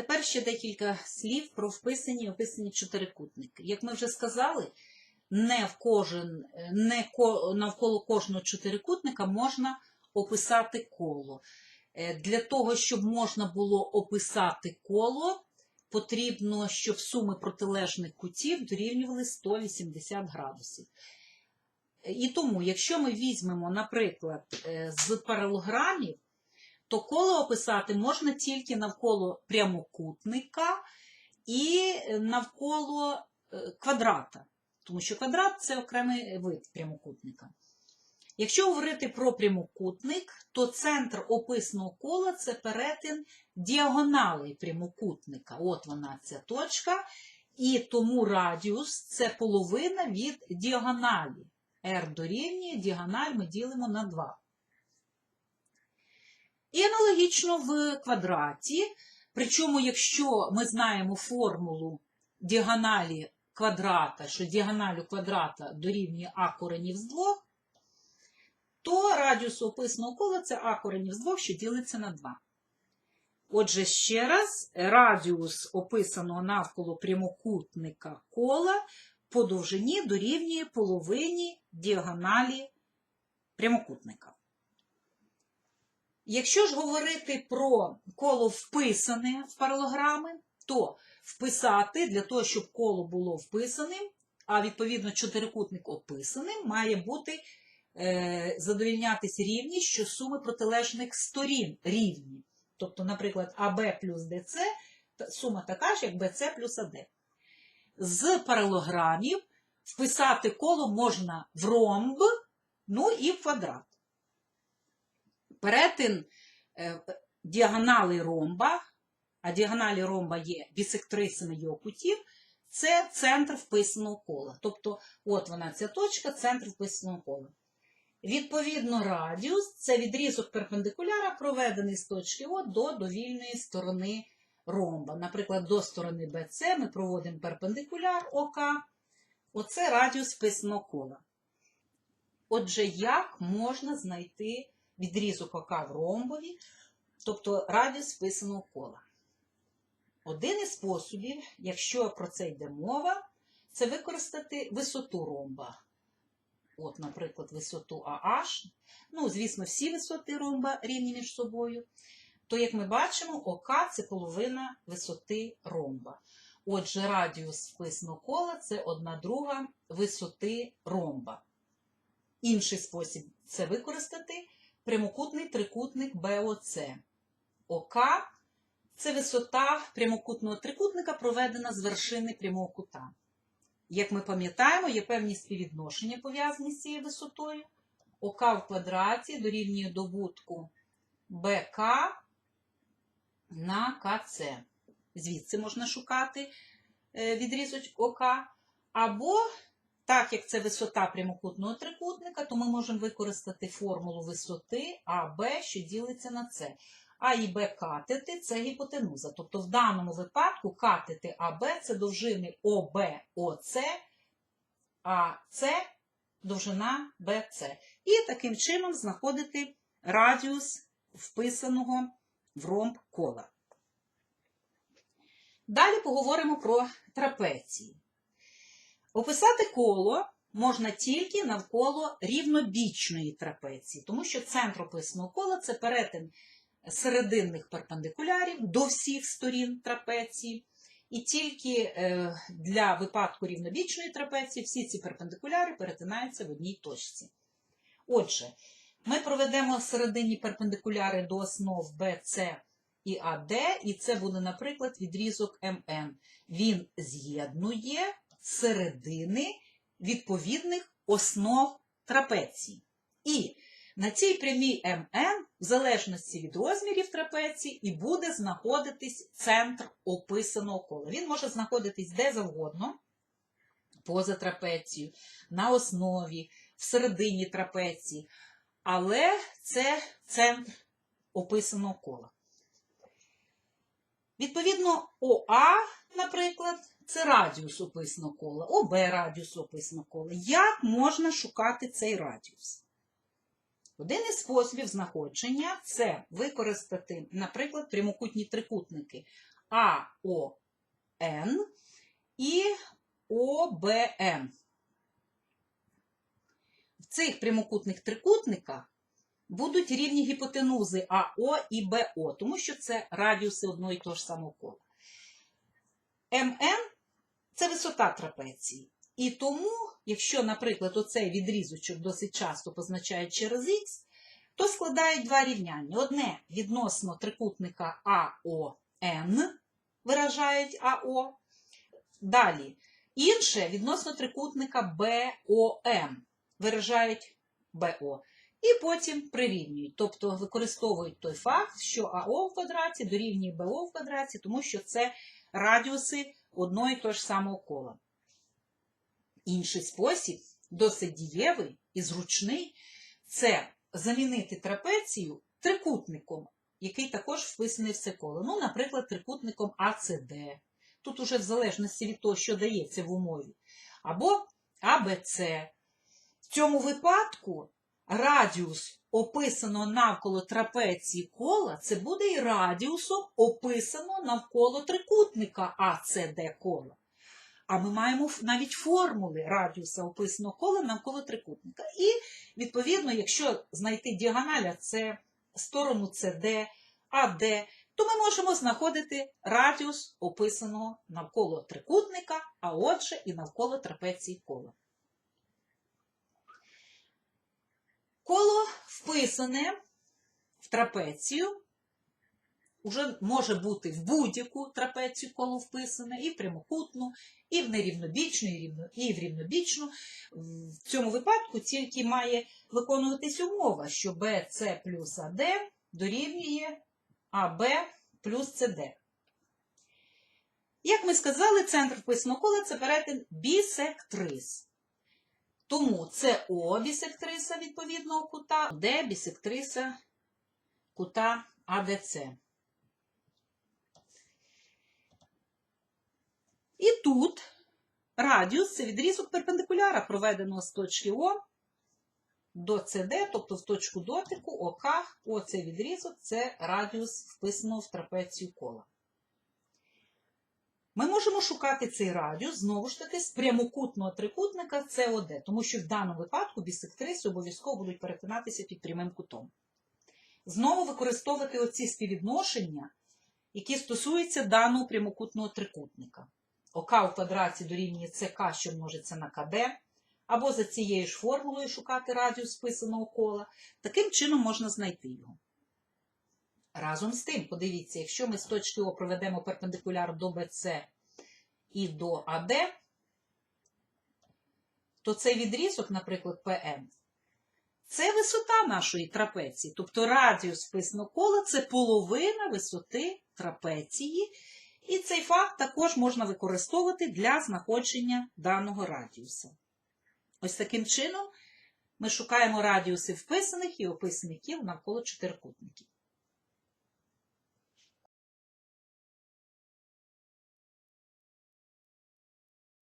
тепер ще декілька слів про вписані і описані чотирикутники. Як ми вже сказали, не в кожен, не ко- навколо кожного чотирикутника можна описати коло. Е, Для того, щоб можна було описати коло, потрібно, щоб суми протилежних кутів дорівнювали 180 градусів. І тому, якщо ми візьмемо, наприклад, е, з паралограмів, то коло описати можна тільки навколо прямокутника і навколо е, квадрата, тому що квадрат це окремий вид прямокутника. Якщо говорити про прямокутник, то центр описаного кола це перетин діагоналей прямокутника. От вона ця точка. І тому радіус це половина від діагоналі. R дорівнює, діагональ ми ділимо на 2. І аналогічно в квадраті. Причому, якщо ми знаємо формулу діагоналі квадрата, що діагональ у квадрата дорівнює а коренів з 2, то радіус описаного кола це а коренів з 2, що ділиться на 2. Отже, ще раз, радіус описаного навколо прямокутника кола по довжині дорівнює половині діагоналі прямокутника. Якщо ж говорити про коло вписане в паралограми, то вписати для того, щоб коло було вписаним, а відповідно чотирикутник описаним, має бути е, задовільнятись рівність, що суми протилежних сторін рівні. Тобто, наприклад, АБ плюс ДЦ сума така ж, як БЦ плюс АД. З паралограмів вписати коло можна в ромб, ну і в квадрат. Перетин е, діагонали ромба, а діагоналі ромба є бісектрисами його кутів, це центр вписаного кола. Тобто, от вона ця точка, центр вписаного кола. Відповідно, радіус це відрізок перпендикуляра, проведений з точки О до довільної сторони ромба. Наприклад, до сторони BC ми проводимо перпендикуляр ОК. Оце радіус вписаного кола. Отже, як можна знайти відрізок ОК в ромбові, тобто радіус вписаного кола? Один із способів, якщо про це йде мова, це використати висоту ромба. От, наприклад, висоту AH. Ну, звісно, всі висоти ромба рівні між собою. То, як ми бачимо, ОК це половина висоти ромба. Отже, радіус вписаного кола це одна друга висоти ромба. Інший спосіб це використати прямокутний трикутник БОЦ. ОК це висота прямокутного трикутника, проведена з вершини прямого кута. Як ми пам'ятаємо, є певні співвідношення пов'язані з цією висотою. ОК в квадраті дорівнює добутку БК на КЦ. Звідси можна шукати е, відрізок ОК. Або, так як це висота прямокутного трикутника, то ми можемо використати формулу висоти АБ, що ділиться на С. А і Б катети це гіпотенуза. Тобто в даному випадку катети АБ це довжини ОБ ОЦ, а С довжина БЦ. І таким чином знаходити радіус вписаного в ромб кола. Далі поговоримо про трапеції. Описати коло можна тільки навколо рівнобічної трапеції, тому що центр описаного кола це перетин серединних перпендикулярів до всіх сторін трапеції. І тільки е, для випадку рівнобічної трапеції всі ці перпендикуляри перетинаються в одній точці. Отже, ми проведемо серединні перпендикуляри до основ BC і AD, і це буде, наприклад, відрізок МН. Він з'єднує середини відповідних основ трапеції. І на цій прямій МН, в залежності від розмірів трапеції, і буде знаходитись центр описаного кола. Він може знаходитись де завгодно, поза трапецією, на основі, всередині трапеції. Але це центр описаного кола. Відповідно, ОА, наприклад, це радіус описаного кола, ОБ радіус описаного кола. Як можна шукати цей радіус? Один із способів знаходження це використати, наприклад, прямокутні трикутники АОН і ОБН. В цих прямокутних трикутниках будуть рівні гіпотенузи АО і БО, тому що це радіуси одного і того ж самого кола. МН це висота трапеції. І тому, якщо, наприклад, оцей відрізочок досить часто позначають через Х, то складають два рівняння. Одне відносно трикутника АОН, виражають АО. Далі інше відносно трикутника БОМ, виражають БО. І потім прирівнюють, тобто використовують той факт, що АО в квадраті дорівнює БО в квадраті, тому що це радіуси одного і того ж самого кола. Інший спосіб, досить дієвий і зручний, це замінити трапецію трикутником, який також вписаний в це коло. Ну, наприклад, трикутником АЦД. Тут уже в залежності від того, що дається в умові. Або АБЦ. В цьому випадку радіус описано навколо трапеції кола, це буде і радіусом описано навколо трикутника АЦД кола. А ми маємо навіть формули радіуса описаного кола навколо трикутника. І, відповідно, якщо знайти діагональ, а це сторону CD, АД, то ми можемо знаходити радіус описаного навколо трикутника, а отже і навколо трапеції кола. Коло вписане в трапецію, уже може бути в будь-яку трапецію коло вписане, і в прямокутну, і в нерівнобічну, і, рівно, і в рівнобічну. В цьому випадку тільки має виконуватись умова, що BC плюс AD дорівнює АБ плюс CD. Як ми сказали, центр вписаного кола це перетин бісектрис. Тому це О бісектриса відповідного кута, Д бісектриса кута АДЦ. І тут радіус це відрізок перпендикуляра, проведеного з точки О до СД, тобто в точку дотику ОК, оцей відрізок це радіус вписаного в трапецію кола. Ми можемо шукати цей радіус, знову ж таки, з прямокутного трикутника СОД, тому що в даному випадку бісектриси обов'язково будуть перетинатися під прямим кутом. Знову використовувати оці співвідношення, які стосуються даного прямокутного трикутника. ОК у квадраті дорівнює СК, що множиться на КД, або за цією ж формулою шукати радіус списаного кола. Таким чином можна знайти його. Разом з тим, подивіться, якщо ми з точки О проведемо перпендикуляр до БЦ і до АД, то цей відрізок, наприклад, ПМ, це висота нашої трапеції. Тобто радіус списаного це половина висоти трапеції. І цей факт також можна використовувати для знаходження даного радіуса. Ось таким чином ми шукаємо радіуси вписаних і описаних кіл навколо чотирикутників.